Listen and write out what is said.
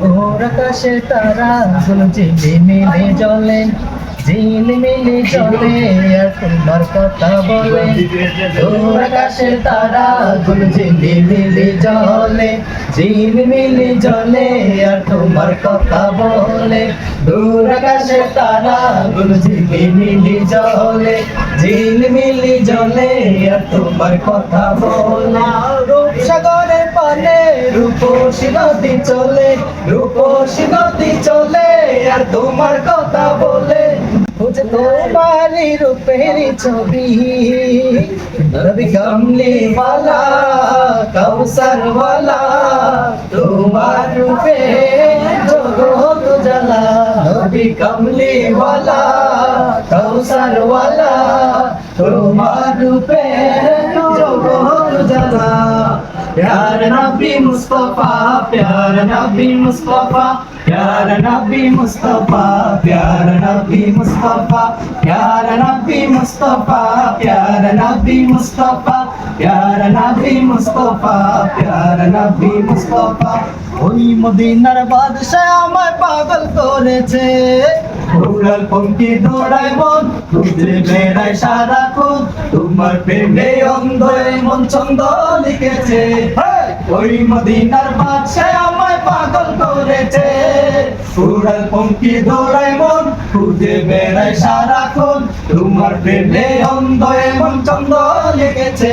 ভোর আকাশে তারা ঝিলে মিলে জলে ঝিল মিলে জলে আর তোমার কথা বলে। ভোর আকাশে তারা ঝিলে মিলে জলে ঝিল মিলে জলে আর তোমার কথা বলে। দূর আকাশে তারা ঝিলে মিলে জলে ঝিল মিলে জলে আর তোমার কথা বলে। রূপসী নদী চলে রূপসী নদী চলে, আর তোমার কথা বলে। বুঝে তোমারই রূপের ছবি। রবি কমলি বালা কৌসর বালা তোমার রূপে জগত জ্বালা রবি কমলি বালা কৌসর বালা তোমার রূপে জগত জ্বালা प्यार नबी मुस्तफा प्यार नबी मुस्तफा प्यार नबी मुस्तफा प्यार नबी मुस्तफा प्यार नबी मुस्तफा प्यार नबी मुस्तफा प्यार नबी मुस्तफा प्यार नबी मुस्तफा ওই মদিনার বাদশাহ আমায় পাগল করেছে উড়াল পঙ্কি দৌড়ায় মন খুঁজে বেড়ায় সারাক্ষণ তোমার প্রেমে অন্ধ মন ছন্দ লিখেছে। ওই মদিনার পাশে আমায় পাগল করেছে। উড়াল পঙ্কি দৌড়ায় মন খুঁজে বেড়ায় সারাক্ষণ। তোমার প্রেমে অন্ধ এই মন ছন্দ লিখেছে।